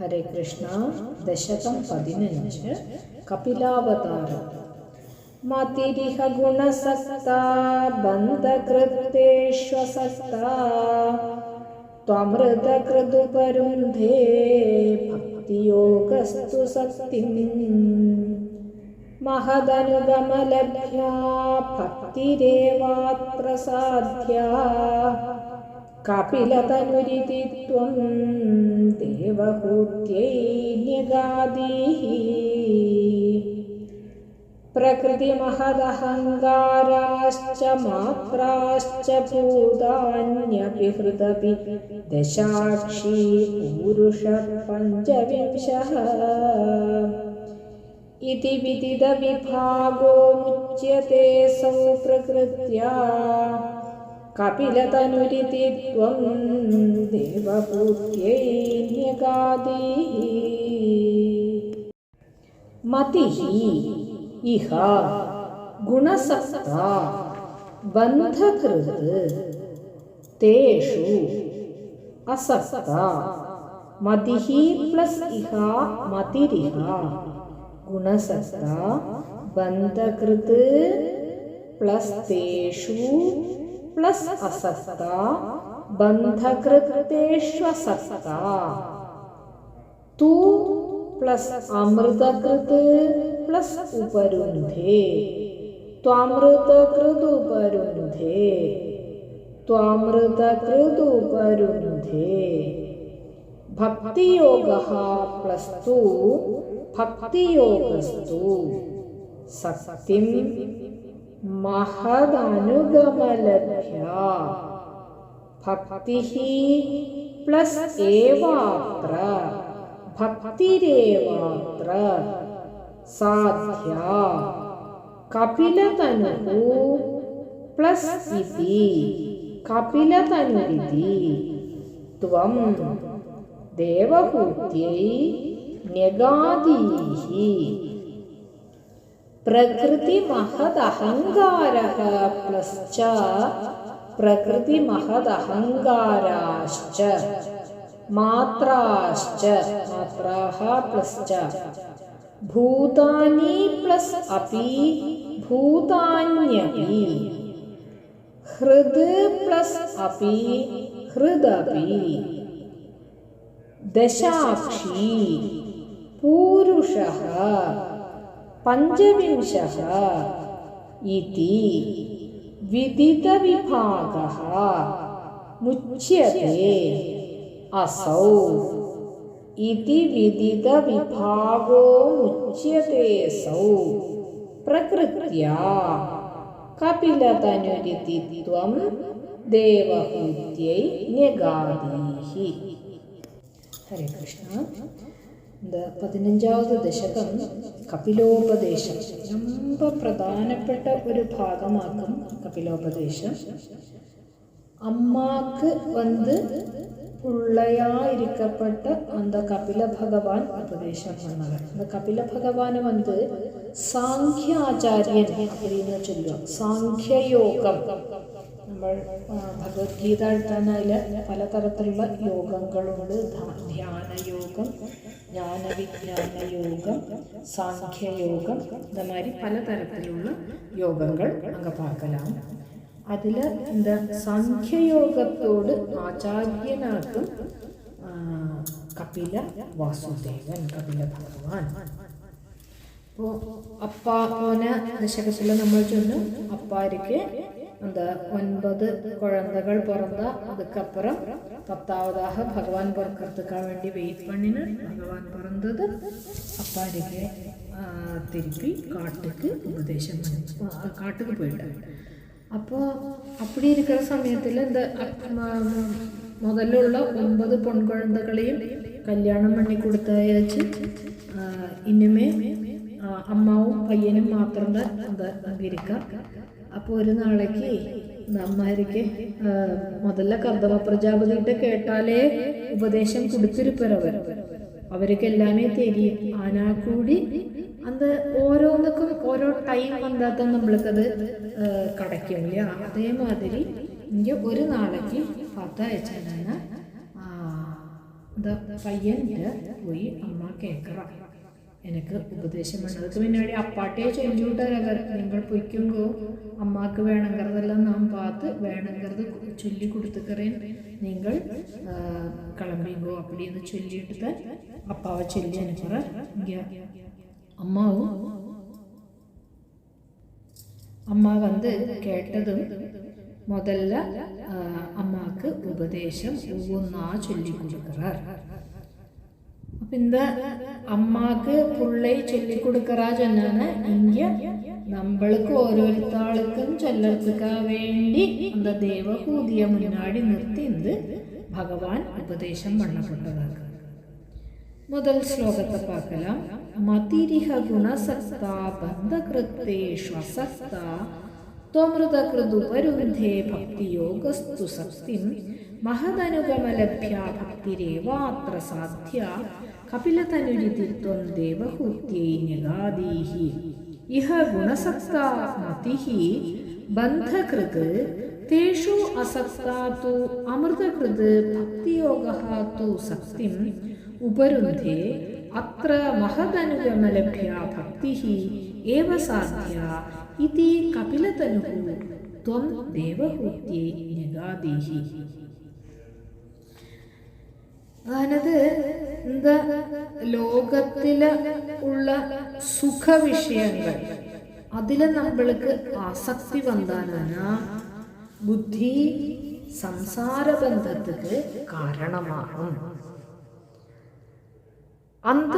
हरे कृष्णा दशकं पदिनञ्च कपिलावतारम् मतिरिह गुणसक्ता बन्धकृतेष्वसक्ता त्वमृतकृदुपरुन्धे भक्तियोगस्तु शक्तिम् महदनुगमलभ्या भक्तिरेवात्प्रसाध्या कपिलतनुरिति त्वं देवहूत्यै प्रकृतिमहदहङ्गाराश्च मात्राश्च भूतान्यपि हृदपि दशाक्षी पुरुषः पञ्चविंशः। इति विदितविभागो मुच्यते सौ प्रकृत्या कपिलतनुरिति त्वं देवपूत्यै न्यगादीः। मतिः इह गुणसक्ता बन्धकृत् तेषु असक्ता मतिः प्लस् इह मतिरिह गुणसत्ता बन्धकृत् प्लस् तेषु प्लस् असक्ता बन्धकृतेष्वसक्ता तु प्लस् अमृतकृत् प्लस् उपरुन्धे। त्वामृतकृदुपरुन्धे त्वामृतकृदुपरुन्धे भक्तियोगः प्लस् तु भक्तियोगस्तु। सक्तिं महदनुगमलभ्या भक्तिः प्लस् एवात्र भक्तिरेवात्र साध्या कपिलतनुः प्लस् इति कपिलतनुरिति त्वं देवहूत्यै न्यगादीः പ്രകൃതിമഹദഹങ്കാരഃ പ്ലശ്ച പ്രകൃതിമഹദഹങ്കാരാശ്ച മാത്രാശ്ച മാത്രാഹ പ്ലശ്ച ഭൂതാനി പ്ലസ് അപി ഭൂതാന്യപി ഹൃദ് പ്ലസ് അപി ഹൃദപി ദശാക്ഷി പൂരുഷ पञ्चविंशः इति विदितविभागः मुच्यते असौ इति विदितविभागो मुच्यते सौ प्रकृत्या कपिलतनुरिति त्वं देवहूत्यै न्यगादीः हरे कृष्ण എന്താ പതിനഞ്ചാമത് ദശകം കപിലോപദേശം. ரொம்ப പ്രധാനപ്പെട്ട ഒരു ഭാഗമാക്കും കപിലോപദേശം. അമ്മാക്ക് വന്ന് பிள்ளையாயிருக்கப்பட்ட അന്ത കപില ഭഗവാൻ ഉപദേശം பண்ணவர் அந்த കപില ഭഗവാന് വന്ന് സാഖ്യാചാര്യൻ ஆச்சாரியன் ചൊല്ലുക. സാഖ്യയോഗം. നമ്മൾ ഭഗവത്ഗീത എഴുതാനതിൽ പലതരത്തിലുള്ള യോഗങ്ങളുണ്ട്. ധ്യാനയോഗം ജ്ഞാനവിജ്ഞാന യോഗം സാഖ്യയോഗം ഇതമാതിരി പലതരത്തിലുള്ള യോഗങ്ങൾ അങ്ങ് பார்க்கலாம் അതിൽ എന്താ സാഖ്യയോഗത്തോട് ആചാര്യനാക്കും കപില വാസുദേവൻ കപില ഭഗവാൻ അപ്പോൾ അപ്പാന ദശകത്തിൽ നമ്മൾ ചൊല്ലും അപ്പാരിക്ക് എന്താ ഒൻപത് കുഴന്തകൾ പിറന്ന അതുക്കപ്പുറം പത്താവതാക ഭഗവാൻ പുറക്കെടുത്തുക്കാൻ വേണ്ടി വെയിറ്റ് പണിന് ഭഗവാൻ പിറന്നത് അപ്പാരികെ തിരുപ്പി കാട്ടുക്ക് ഉപദേശം കാട്ടുക്ക് പോയിട്ട്. അപ്പോൾ அப்படி இருக்கிற സമയത്തിൽ എന്താ മുതലുള്ള உள்ள ஒன்பது കല്യാണം പണി கல்யாணம் பண்ணி கொடுத்தாயாச்சு இன்னுமே മാത്രം பையனும் மாத்திரம் அந்த അപ്പോൾ ഒരു നാളേക്ക് നമ്മാരിക്ക് മുതല കർദമ പ്രജാപതിയുടെ കേട്ടാലേ ഉപദേശം കൊടുത്തിരിപ്പരവർ അവർക്ക് എല്ലാമേ തെരിയും ആനാ കൂടി അത് ഓരോന്നൊക്കെ ഓരോ ടൈം വന്നാത്ത നമ്മൾക്കത് കടയ്ക്കും ഇല്ല അതേമാതിരി ഇങ്ങനെ ഒരു നാളേക്ക് പത്ത് അയച്ചാണ് ആ പയ്യന്റെ പോയി അമ്മ കേക്കറ. എനിക്ക് ഉപദേശമാണ് അതൊക്കെ പിന്നാടി അപ്പാട്ടിയെ ചൊല്ലിവിട്ടവരവർ നിങ്ങൾ പൊയ്ക്കുമ്പോൾ അമ്മാക്ക് വേണങ്കറതെല്ലാം നാം പാത്ത് വേണങ്കറത് ചൊല്ലി കൊടുത്തുക്കറേൻ. നിങ്ങൾ കിളമ്പിങ്കോ. അപ്പടിയെന്ന് ചൊല്ലിയിട്ട് അപ്പാവ ചൊല്ലി എനിക്ക് അമ്മാവും. അമ്മ വന്ന് കേട്ടതും മുതല്ല അമ്മയ്ക്ക് ഉപദേശം ഒന്നാ ചൊല്ലി കൊടുക്കറ இந்த അമ്മയ്ക്ക് പുള്ളൈ ചൊല്ലിക്കൊടുക്കറ ചൊന്നാണ് ഇന്ത്യ നമ്മൾക്ക് ഓരോരുത്താൾക്കും ചൊല്ലർക്കാൻ വേണ്ടി എന്താ ദേവഭൂതിയെ മുന്നാടി നിർത്തി എന്ത് ഭഗവാൻ ഉപദേശം പണ്ണപ്പെട്ടതാണ് മുതൽ ശ്ലോകത്തെ പാക്കലാം. മതിരിഹ ഗുണസക്ത ബന്ധകൃത്തേ ശ്വസക്ത ത്വമൃതകൃതുപരുന്ധേ ഭക്തിയോഗസ്തു സക്തി. മഹദനുഗമലഭ്യ ഭക്തിരേവാത്ര സാധ്യ കപിലതനുജിതിത്വം ദേവഹൂത്യൈ നിഗാദീഹി ഇഹ ഗുണസക്താ മതിഹി. ബന്ധകൃത് തേഷു അസക്താ തു അമൃതകൃത് ഭക്തിയോഗ തു സക്തിം. ഉപരുന്ധേ അത്ര മഹദനുഗമലഭ്യ ഭക്തി ഏവ സാധ്യ. ഇതി കപിലതനു ത്വം ദേവഹൂത്യൈ നിഗാദീഹി അതായത് എന്താ? ലോകത്തിൽ ഉള്ള സുഖ വിഷയങ്ങൾ നമ്മൾക്ക് ആസക്തി വന്നാലാണ് ബുദ്ധി സംസാര ബന്ധത്തിന് കാരണമാകും. അന്ത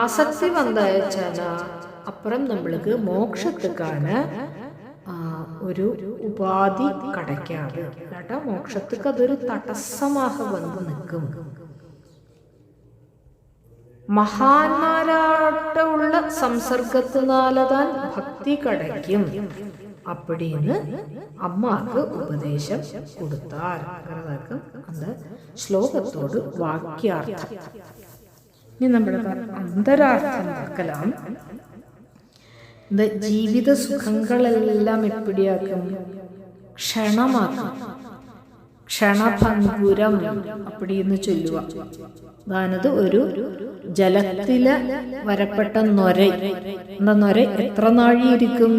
ആസക്തി വന്നയച്ചാല അപ്പുറം നമ്മൾക്ക് മോക്ഷത്തുക്കാണ് ഒരു ഉപാധി കടയ്ക്കാറ് കേട്ടോ? മോക്ഷത്തുക്ക് അതൊരു തടസ്സമാക വന്ന് നിൽക്കും. മഹാന്മാരാട്ടുള്ള സംസർഗത്തിനാലതാൻ ഭക്തി കടയ്ക്കും. അപ്പടിന്ന് അമ്മയ്ക്ക് ഉപദേശം കൊടുത്താൽ. അത് ശ്ലോകത്തോട് വാക്യാർത്ഥം. ഇനി നമ്മുടെ അന്തരാർത്ഥം നോക്കലാം. ജീവിത സുഖങ്ങളെല്ലാം എപ്പിടിയാക്കും? ക്ഷണമാക്കും. ക്ഷണഭങ്കുരം അപ്പടിയെന്ന് ചൊല്ലുക. അതാണത് ഒരു ജലത്തിൽ വരപ്പെട്ട നൊര. എന്താ നൊര എത്ര നാഴിയിരിക്കും?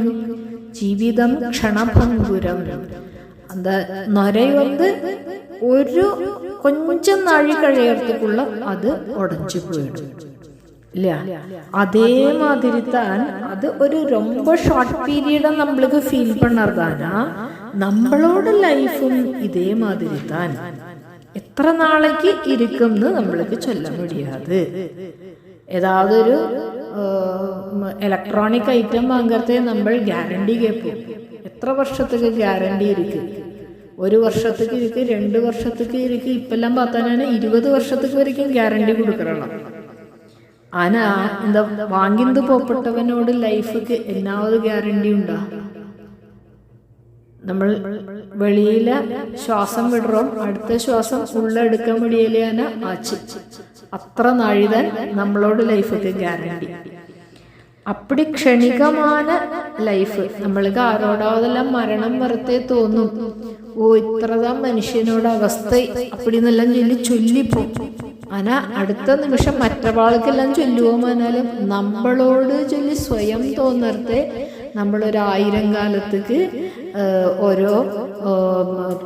ജീവിതം ക്ഷണഭംഗുരം അന്ത നൊരയൊന്ന് ഒരു കൊഞ്ചം നാഴി കഴിയത്തിക്കുള്ള അത് ഉടച്ചു പോയിടും ഇല്ല. അതേമാതിരി താൻ അത് ഒരു രൊമ്പ ഷോർട്ട് പീരീഡ് നമ്മൾക്ക് ഫീൽ പണ്ണർതാനാ നമ്മളോട് ലൈഫും ഇതേമാതിരി താൻ. എത്ര നാളേക്ക് ഇരിക്കും എന്ന് നമ്മൾക്ക് ചൊല്ല മുടിയാത്. ഏതാതൊരു ഇലക്ട്രോണിക് ഐറ്റം വാങ്ങത്തെ നമ്മൾ ഗ്യാരണ്ടി കേൾക്കും. എത്ര വർഷത്തേക്ക് ഗ്യാരണ്ടി ഇരിക്കും? ഒരു വർഷത്തേക്ക് ഇരിക്കും രണ്ട് വർഷത്തേക്ക് ഇരിക്കും ഇപ്പെല്ലാം പാത്താനാണ് ഇരുപത് വർഷത്തേക്ക് വരയ്ക്കും ഗ്യാരണ്ടി കൊടുക്കണം ആന എന്താ വാങ്ങിന്ത് പോപ്പെട്ടവനോട് ലൈഫിക്ക് എന്നാവത് ഗ്യാരണ്ടി ഉണ്ടോ? നമ്മൾ വെളിയില ശ്വാസം വിടുറോം അടുത്ത ശ്വാസം ഉള്ളെടുക്കാൻ മുടിയലേന ആച്ചി. അത്ര നാഴിതാൻ നമ്മളോട് ലൈഫൊക്കെ ഗ്യാരണ്ടി അപ്പടി ക്ഷണികമാണ് ലൈഫ് നമ്മൾക്ക് ആരോടാവതെല്ലാം മരണം വെറുതെ തോന്നും. ഓ ഇത്രതാ മനുഷ്യനോട് അവസ്ഥ. അപ്പടിന്നെല്ലാം ചൊല്ലി ചൊല്ലിപ്പോ. അന അടുത്ത നിമിഷം മറ്റൊരാൾക്കെല്ലാം ചൊല്ലുവോ നമ്മളോട് ചൊല്ലി സ്വയം നമ്മളൊരായിരം കാലത്തേക്ക് ഓരോ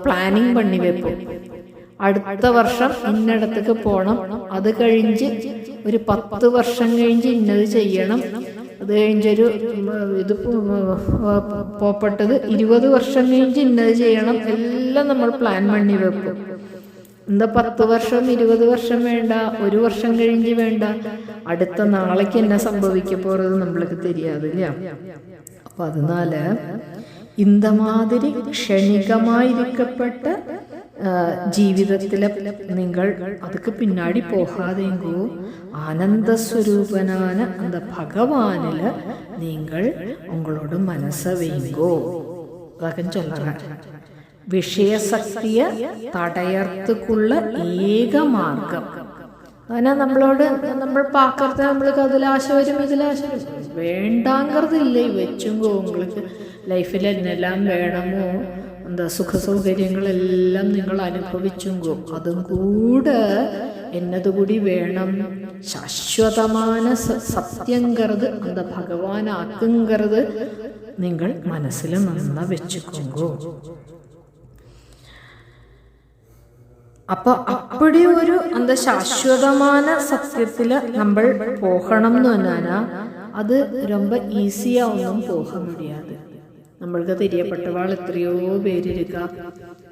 പ്ലാനിങ് പണി വെപ്പും അടുത്ത വർഷം ഇന്നിടത്തേക്ക് പോകണം അത് കഴിഞ്ഞ് ഒരു പത്ത് വർഷം കഴിഞ്ഞ് ഇന്നത് ചെയ്യണം. അത് കഴിഞ്ഞൊരു ഇത് പോപ്പെട്ടത് ഇരുപത് വർഷം കഴിഞ്ഞ് ഇന്നത് ചെയ്യണം. എല്ലാം നമ്മൾ പ്ലാൻ പണി വെക്കും. എന്താ പത്ത് വർഷം ഇരുപത് വർഷം വേണ്ട ഒരു വർഷം കഴിഞ്ഞ് വേണ്ട. അടുത്ത നാളേക്ക് എന്നെ സംഭവിക്കപ്പോറത് നമ്മൾക്ക് തരിയാതില്ല. പതിനാല് ഇന്ത മാതിരി ക്ഷണികമായിരിക്കപ്പെട്ട ജീവിതത്തിൽ നിങ്ങൾ അതൊക്കെ പിന്നാടി പോകാതെങ്കോ ആനന്ദസ്വരൂപനാന അന്ത ഭഗവാനിൽ നിങ്ങൾ ഉങ്ങളോട് മനസ്സ വെയ്ങ്കോ ചൊല്ലറ തടയർത്തുക്കുള്ള ഏക മാർഗം അങ്ങനെ നമ്മളോട് നമ്മൾ പാക്കർത്ത നമ്മൾ അതിലാശ വരും ഇതിലാശ വരും. வேண்டாங்கிறது ഈ വെച്ചും உங்களுக்கு ലൈഫിൽ എന്നെല്ലാം വേണമോ എന്താ സുഖസൗകര്യങ്ങളെല്ലാം നിങ്ങൾ അനുഭവിച്ചുങ്കോ അതും കൂടെ എന്നതുകൂടി വേണം. ശാശ്വതമായ സത്യങ്കറത് അന്ത ഭഗവാനാക്കുങ്കറത് നിങ്ങൾ മനസ്സിൽ നന്ന വെച്ചുക്കൊങ്കോ അപ്പൊ അപ്പടി ഒരു എന്താ ശാശ്വതമായ സത്യത്തിൽ നമ്മൾ പോകണം എന്ന് പറഞ്ഞാൽ അത് ரொம்ப ഈസിയാ ഒന്നും പോക മുടിയാതെ നമ്മൾക്ക് തെരിയപ്പെട്ടവാൾ എത്രയോ പേരിരിക്ക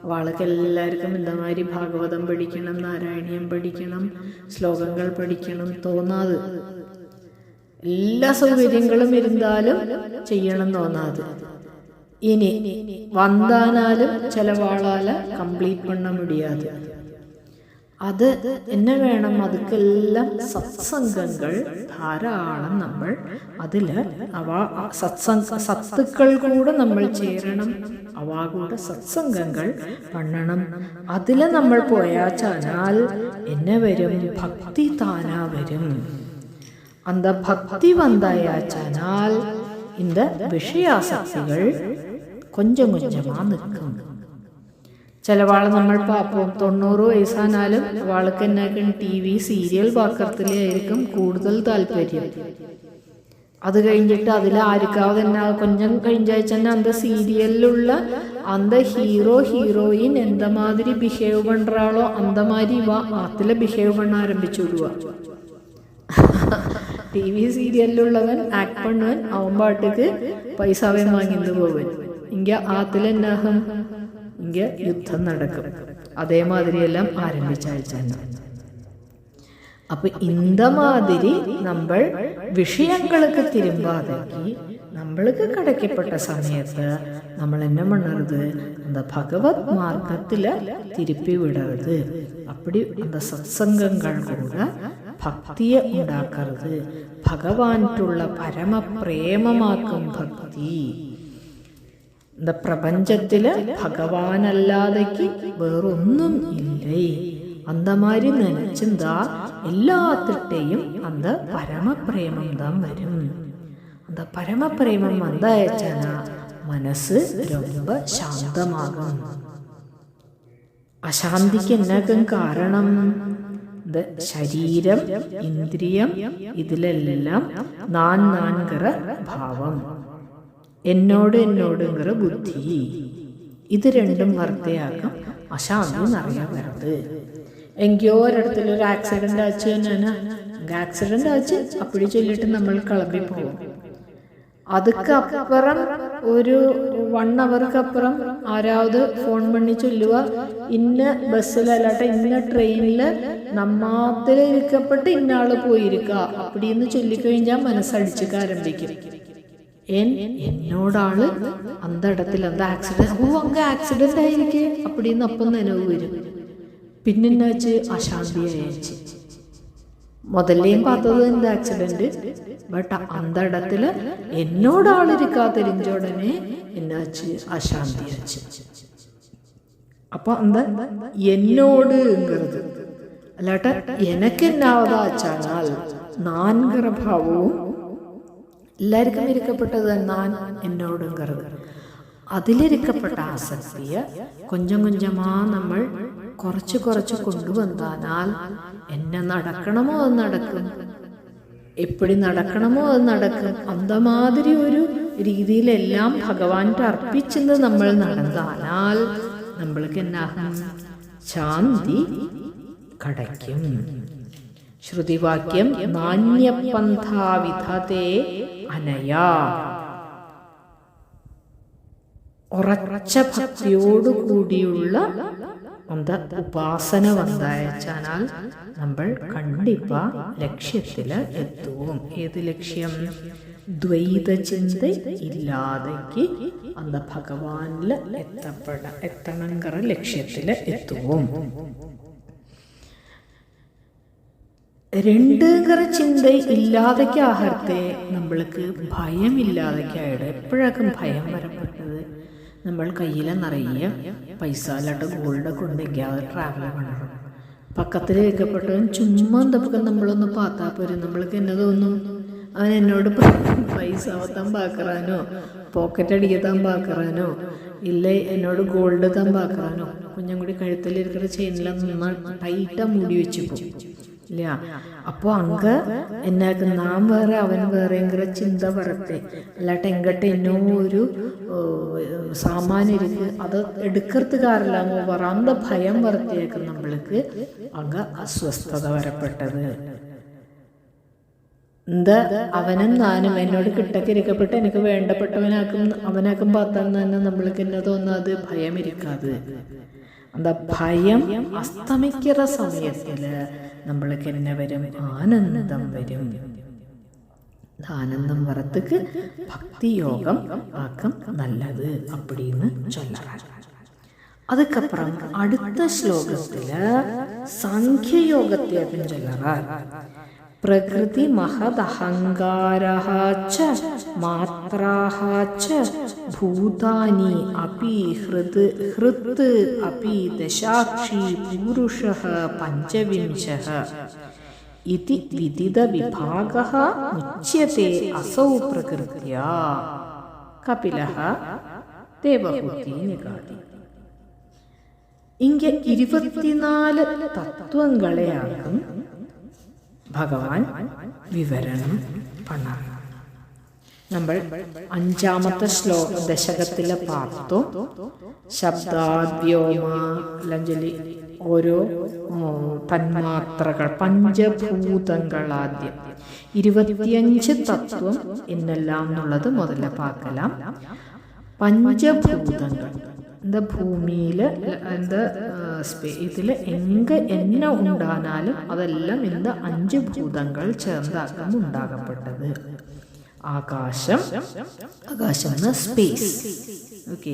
അവൾക്ക് എല്ലാവർക്കും ഇന്തമാതിരി ഭാഗവതം പഠിക്കണം നാരായണീയം പഠിക്കണം ശ്ലോകങ്ങൾ പഠിക്കണം തോന്നാത് എല്ലാ സൗകര്യങ്ങളും ഇരുന്നാലും ചെയ്യണം തോന്നാത് ഇനി വന്നാലും ചിലവാളാല കംപ്ലീറ്റ് പണ്ണ മുടിയാതെ അത് എന്നെ വേണം അതുക്കെല്ലാം സത്സംഗങ്ങൾ ധാരാളം നമ്മൾ അതിൽ അവ സത്സംഗ സത്തുക്കൾ കൂടെ നമ്മൾ ചേരണം അവ കൂടെ സത്സംഗങ്ങൾ പണ്ണണം അതിൽ നമ്മൾ പോയാച്ചാൽ എന്നെ വരും ഭക്തി താനാ വരും அந்த பக்தி வந்தாயாச்சானால் இந்த விஷயாசக்திகள் கொஞ்சம் கொஞ்சமா ചില വാൾ നമ്മൾ പാപ്പോ തൊണ്ണൂറ് വയസ്സാനാലും വാൾക്ക് എന്നാക്കും ടി വി സീരിയൽ പാക്കത്തിലായിരിക്കും കൂടുതൽ താല്പര്യം. അത് കഴിഞ്ഞിട്ട് അതിൽ ആർക്കാവത് തന്നെ കൊഞ്ചം കഴിഞ്ഞാഴ്ച തന്നെ അന്ത സീരിയലിലുള്ള അന്ത ഹീറോ ഹീറോയിൻ എന്തമാതിരി ബിഹേവ് പണ്ടാളോ അന്ത ഇവ വാ ബിഹേവ് പണ ആരംഭിച്ചു വിടുക. ടി വി സീരിയലിലുള്ളവൻ ആക്ട് പണ്ണുവൻ അവൻ പാട്ടിക്ക് പൈസാവേ വാങ്ങിന്ന് പോവൻ. എങ്കിൽ ആത്തിലെന്നാഹം എങ്കിൽ യുദ്ധം നടക്കും. അതേമാതിരിയെല്ലാം ആരംഭിച്ചാഴ്ച അപ്പൊ ഇന്തമാതിരി നമ്മൾ വിഷയങ്ങൾക്ക് തിരുമ്പാതാക്കി നമ്മൾക്ക് കടക്കപ്പെട്ട സമയത്ത് നമ്മൾ എന്നെ മണ്ണരുത് അത് ഭഗവത് മാർഗത്തിൽ തിരുപ്പി വിടരുത് അപ്പടി അത് സത്സംഗങ്ങൾ കൂടെ ഭക്തിയെ ഉണ്ടാക്കരുത് ഭഗവാനുള്ള പരമപ്രേമമാക്കും ഭക്തി. இந்த പ്രപഞ്ചത്തില് ഭഗവാനല്ലാതേക്ക് വേറൊന്നും ഇല്ലേ அந்த மாதிரி நினைச்சிருந்தா எல்லாத்திட்டையும் அந்த பரமபிரேமம் தான் வரும் அந்த பரமபிரேமம் வந்தாச்சுன்னா மனசு ரொம்ப சாந்தமாகும் അശാന്തിക്ക് എന്നകം കാരണം ഇത് ശരീരം ഇന്ദ്രിയം ഇതിലെല്ലാം നാൻ നാൻകറ ഭാവം എന്നോട് എന്നോടുങ്ങിற ബുദ്ധി. ഇത് രണ്ടും വാർത്തയാക്കും അശാന്തി നിറയാൻ വരുന്നത് എങ്കിയോ ഒരിടത്തിൽ ഒരു ആക്സിഡന്റ് ആച്ചു തന്നെ ആക്സിഡന്റ് ആച്ച് അപ്പടി ചൊല്ലിട്ട് നമ്മൾ കളമ്പി പോകും അതുക്കപ്പുറം ഒരു വൺ അവർക്കപ്പുറം ആരാവത് ഫോൺ പണി ചൊല്ലുക ഇന്ന ബസ്സിലല്ലാട്ടെ ഇന്ന ട്രെയിനിൽ നമ്മാത്തിൽ ഇരിക്കപ്പെട്ട് ഇന്നാൾ പോയിരിക്കുക അപ്പടിന്ന് ചൊല്ലിക്കഴിഞ്ഞാൽ മനസ്സടിച്ചു ആരംഭിക്കും എൻ എന്നോടാണ് അന്തടത്തിൽ അത് ആക്സിഡന്റ് ഓ അങ്ങ് ആക്സിഡന്റ് ആയിരിക്കേ. അപ്പടി നിന്ന് അപ്പം തന്നെ വരും. പിന്നെ എന്നാച്ച് അശാന്തിയായിച്ച് മുതലേം പാത്തത് എന്ത് ആക്സിഡന്റ് ബട്ട് അന്തടത്തിൽ എന്നോടാണ് രിഞ്ചോടനെ എന്നാച്ച് അശാന്തി അച്ഛ അപ്പൊ എന്താ? എന്നോട് അല്ലാട്ട എനക്കെന്നാവതാച്ചാൽ നാൻകര ഭാവവും എല്ലാവർക്കും ഇരിക്കപ്പെട്ടത് എന്നാൽ എന്നോടും കറുത അതിലിരിക്കപ്പെട്ട ആസക്തിയെ കൊഞ്ചം കൊഞ്ചമാ നമ്മൾ കുറച്ച് കുറച്ച് കൊണ്ടുവന്നാൽ എന്നെ നടക്കണമോ അത് നടക്കും? എപ്പടി നടക്കണമോ അത് നടക്കും? അന്തമാതിരി ഒരു രീതിയിലെല്ലാം ഭഗവാന്റെ അർപ്പിച്ചെന്ന് നമ്മൾ നടന്നാൽ നമ്മൾക്ക് എന്നാകും ശാന്തി കടയ്ക്കും. ശ്രുതിവാക്യം നാണ്യപന്ഥാവിധത്തെ അനയാ. ഉറച്ച ഭക്തിയോടുകൂടിയുള്ള അന്ത ഉപാസന വന്നയച്ചാൽ നമ്മൾ കണ്ടിപ്പ ലക്ഷ്യത്തിൽ എത്തുവും ഏത് ലക്ഷ്യം? ദ്വൈത ചിന്ത ഇല്ലാതെക്ക് അന്ന് ഭഗവാനിൽ എത്തപ്പെട എത്തണങ്കറ ലക്ഷ്യത്തിൽ എത്തുവും രണ്ടുകറ ചിന്ത ഇല്ലാതൊക്കെ ആഹാരത്തെ നമ്മൾക്ക് ഭയമില്ലാതൊക്കെയായിട്ട് എപ്പോഴൊക്കെ ഭയം വരപ്പെട്ടത് നമ്മൾ കയ്യിൽ നിറയെ പൈസ അല്ലാണ്ട് ഗോൾഡൊക്കെ ഉണ്ടെങ്കിൽ അത് ട്രാവൽ പണം പക്കത്തിൽ വെക്കപ്പെട്ടവൻ ചുമ്മാ തപ്പൊക്കെ നമ്മളൊന്ന് പാത്താ പോരും? നമ്മൾക്ക് എന്നെ തോന്നും അവൻ എന്നോട് പൈസ അവത്താൻ പാക്കറാനോ? പോക്കറ്റ് അടിക്കത്താൻ പാക്കറാനോ? ഇല്ല എന്നോട് ഗോൾഡ് താൻ പാക്കറാനോ? കുഞ്ഞും കൂടി കഴുത്തിലിരിക്കുന്ന നന്നാ ടൈറ്റാ മൂടി വെച്ച് പോകും ഇല്ല. അപ്പൊ അങ്ക എന്നെ നാം വേറെ അവൻ വേറെ ചിന്ത പറത്തെ അല്ലാട്ട് എങ്കട്ട് എന്നോ ഒരു സാമാന്യരിക്ക് അത് എടുക്കർത്തുകാരില്ല. എന്ന് പറ അന്ത ഭയം വരത്തിയേക്ക് നമ്മൾക്ക്. അങ്ങ് അസ്വസ്ഥത വരപ്പെട്ടത്. എന്താ? അവനും നാനും എന്നോട് കിട്ടക്കിരിക്കപ്പെട്ട് എനിക്ക് വേണ്ടപ്പെട്ടവനാക്കും അവനാക്കും പാത്രം തന്നെ നമ്മൾക്ക് എന്നെ തോന്നാതെ. ഭയം ഇരിക്കാതെ എന്താ ഭയം? അസ്തമിക്കുന്ന സമയത്തിൽ നമ്മൾക്ക് എന്നെ വരും ആനന്ദം വരും. ആനന്ദം വരത്തുക്ക് ഭക്തിയോഗം ആക്കം നല്ലത് അപ്പടിന്ന് ചൊല്ലറാണ് അതുക്കപ്പുറം അടുത്ത ശ്ലോകത്തിൽ സംഖ്യയോഗത്തെ யோகத்தை அப்படின்னு പ്രകൃതി മഹദഹങ്കാരഃ ച ച ഭൂതാനി അപി ഹൃത് ഹൃത് അപി ദശാക്ഷി പൂരുഷः പഞ്ചവിംശ. ഇതി വിദിത വിഭാഗ മുച്യത്തെ അസൗ പ്രകൃത്യാ. കപില ദേവഹൂതി നിഗാതി ഇങ്ങ ഇരുപത്തിനാല് തത്വങ്ങളെയാകും ഭഗവാൻ വിവരണം പണം നമ്മൾ അഞ്ചാമത്തെ ശ്ലോക ദശകത്തിലെ പാർത്തു. ശബ്ദാദ്യോമ അല്ലെങ്കിൽ ഓരോ തന്മാത്രകൾ പഞ്ചഭൂതങ്ങളാദ്യം. ഇരുപത്തിയഞ്ച് തത്വം എന്നെല്ലാം എന്നുള്ളത് മുതല പാക്കലാം. പഞ്ചഭൂതങ്ങൾ. എന്താ ഭൂമിയിൽ എന്താ ഇതിൽ എങ്ക എന്ന ഉണ്ടാനാലും അതെല്ലാം എന്ത് അഞ്ച് ഭൂതങ്ങൾ ചേർന്നാക്കം ഉണ്ടാകപ്പെട്ടത് ആകാശം ആകാശം എന്ന സ്പേസ് ഓക്കെ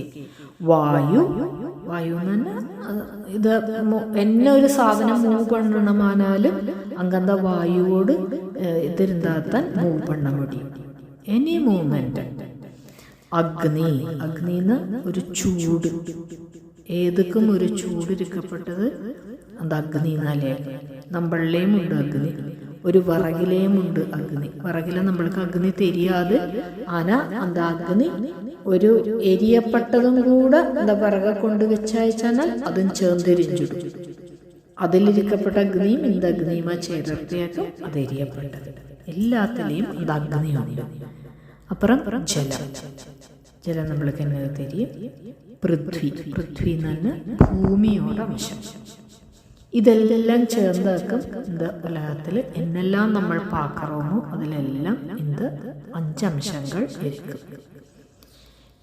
വായു വായു ഇത് എന്നെ ഒരു സാധനം മൂവ് പണ്ണണമാനാലും അങ്ങനത്തെ വായുവോട് ഇതിരുന്നാത്താൻ മൂവ് പണ്ണ. മുടി എനി മൂവ്മെന്റ് അഗ്നി. അഗ്നിന്ന് ഒരു ചൂട്. ഏതൊക്കെ ഒരു ചൂട് ഇരിക്കപ്പെട്ടത് അത് അഗ്നി എന്നാലേ. നമ്മളിലേയും ഉണ്ട് അഗ്നി. ഒരു വിറകിലേയും ഉണ്ട് അഗ്നി. വിറകിലെ നമ്മൾക്ക് അഗ്നി തെരിയാതെ ആന അത് അഗ്നി ഒരു എരിയപ്പെട്ടതും കൂടെ എന്താ വിറകെ കൊണ്ട് വെച്ചയച്ചാൽ അതും ചേർന്നിരിഞ്ഞിടും. അതിലിരിക്കപ്പെട്ട അഗ്നിയും എന്ത് അഗ്നിയുമായി ചേർത്തിയാക്കും അത് എരിയപ്പെട്ടത്. എല്ലാത്തിലെയും അത് അഗ്നിയാണ് അപ്പുറം ജലം. ജലം നമ്മൾക്ക് എന്നത് തരും? പൃഥ്വി. പൃഥ്വി എന്ന് ഭൂമിയോട് അംശം ഇതെല്ലാം ചേർന്നാക്കും എന്ത്? ഉലകത്തിൽ എന്നെല്ലാം നമ്മൾ പാക്കറോമോ അതിലെല്ലാം എന്ത്? അഞ്ചംശങ്ങൾ ഇരിക്കും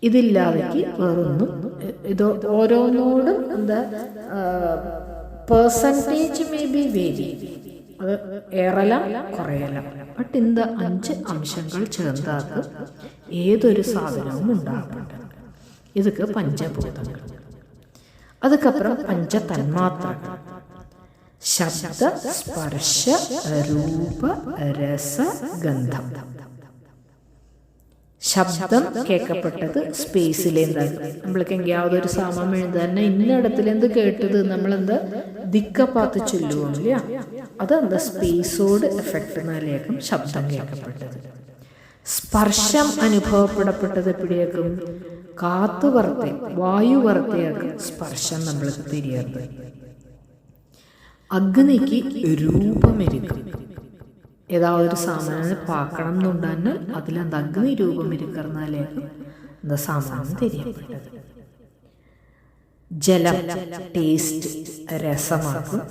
ഇതില്ലാതെ വേറൊന്നും ഇത് ഓരോന്നോടും എന്താ പേഴ്സന്റേജ് മേ ബി വേരി അത് ഏറല കുറയല ബട്ട് ഇന്ത് അഞ്ച് അംശങ്ങൾ ചേർന്നത് ഏതൊരു സാധനവും ഉണ്ടാകുന്നുണ്ട് ഇതൊക്കെ പഞ്ചഭൂതങ്ങൾ. അതുക്കപ്പുറം പഞ്ചതന്മാത്രകൾ ശബ്ദ സ്പർശ രൂപ രസ ഗന്ധം. ശബ്ദം കേൾക്കപ്പെട്ടത് സ്പേസിലെന്താണ്. നമ്മൾക്ക് യാതൊരു സാമാൻ എഴുതാൻ ഇന്നിടത്തിലെന്ത് കേട്ടത് നമ്മളെന്താ ദിക്കപ്പാത്ത് ചൊല്ലുവില്ല അതെന്താ സ്പേസോട് എഫക്റ്റ് എന്നാലേക്കും ശബ്ദം കേൾക്കപ്പെട്ടത്. സ്പർശം അനുഭവപ്പെടപ്പെട്ടത് എപ്പോഴേക്കും കാത്തു വറുത്തെ വായു വറുത്തയാക്കും സ്പർശം നമ്മൾക്ക് തിരിയത് അഗ്നിക്ക് രൂപമെരുക്കും ഏതാവൊരു സാമാനം പാക്കണം എന്നുണ്ടാന്ന് അതിലെന്ത് അഗ്നി രൂപം ഇരിക്കുന്നതിലേക്ക് എന്താ സാമാനം തിരിയപ്പെട്ടത്? ജലം ടേസ്റ്റ് രസമാക്കും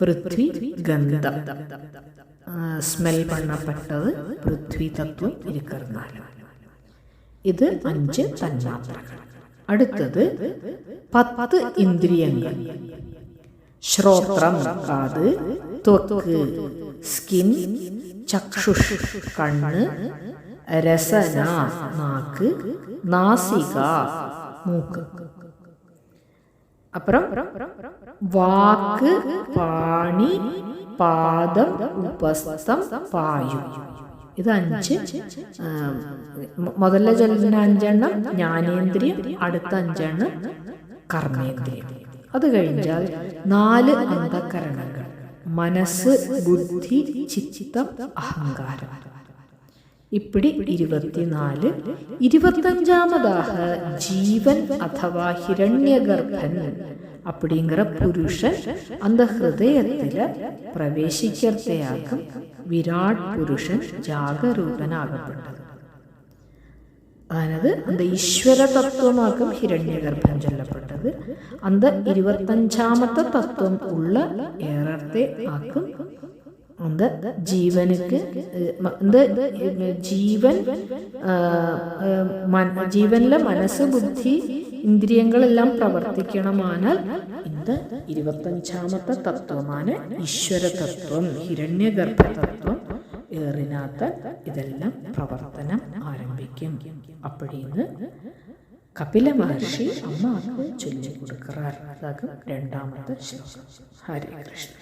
പൃഥ്വി ഗന്ധം. സ്മെൽ പണപ്പെട്ടത് പൃഥ്വി തത്വം ഇരിക്കുന്നതാണ്. ഇത് അഞ്ച് തന്മാത്രകൾ. അടുത്തത് പത്ത് ഇന്ദ്രിയങ്ങൾ. ശ്രോത്രം കാത് ത്വക്ക്. സ്കിൻ ചക്ഷുഷ് കണ്ണ് രസന നാക്ക് നാസിക മൂക്ക്. അപ്പുറം വാക്ക് പാണി പാദം ഉപസ്ഥം പായു. ഇത് അഞ്ച് മുതല ചൊല്ലുന്ന അഞ്ചെണ്ണം ജ്ഞാനേന്ദ്രിയം അടുത്ത അഞ്ചെണ്ണം കർമ്മേന്ദ്രിയം. അത് കഴിഞ്ഞാൽ നാല് അന്ധകരണങ്ങൾ. മനസ്സ് ബുദ്ധി ചിത്തം അഹങ്കാരം ഇപ്പിടി ഇരുപത്തിനാല് ഇരുപത്തഞ്ചാമതാഹ ജീവൻ അഥവാ ഹിരണ്യഗർഭൻ அப்படிங்கிற புருஷன் அந்த ஹிருதயத்தில் பிரவேசிக்கிறதையாக்கும் விராட் புருஷன் ஜாகரூபனாகப்பட்டது അതായത് അന്ത ഈശ്വര തത്വമാകും ഹിരണ്യഗർഭം ചൊല്ലപ്പെട്ടത്. അന്ത ഇരുപത്തഞ്ചാമത്തെ തത്വം ഉള്ള ഏറത്തെ ആക്കും. അന്ത ജീവനക്ക് എന്ത് ജീവൻ ജീവനിലെ മനസ്സ് ബുദ്ധി ഇന്ദ്രിയങ്ങളെല്ലാം പ്രവർത്തിക്കണമാനാൽ ഇത് ഇരുപത്തഞ്ചാമത്തെ തത്വമാണ് ഈശ്വര തത്വം ഹിരണ്യഗർഭ തത്വം ഏറിനാത്ത ഇതെല്ലാം പ്രവർത്തനം ആരംഭിക്കും. അപ്പടിന്ന് കപില മഹർഷി അമ്മ ചൊല്ലി കൊടുക്കാറ് രണ്ടാമത്തെ ശ്ലോകം. ഹരേ കൃഷ്ണ.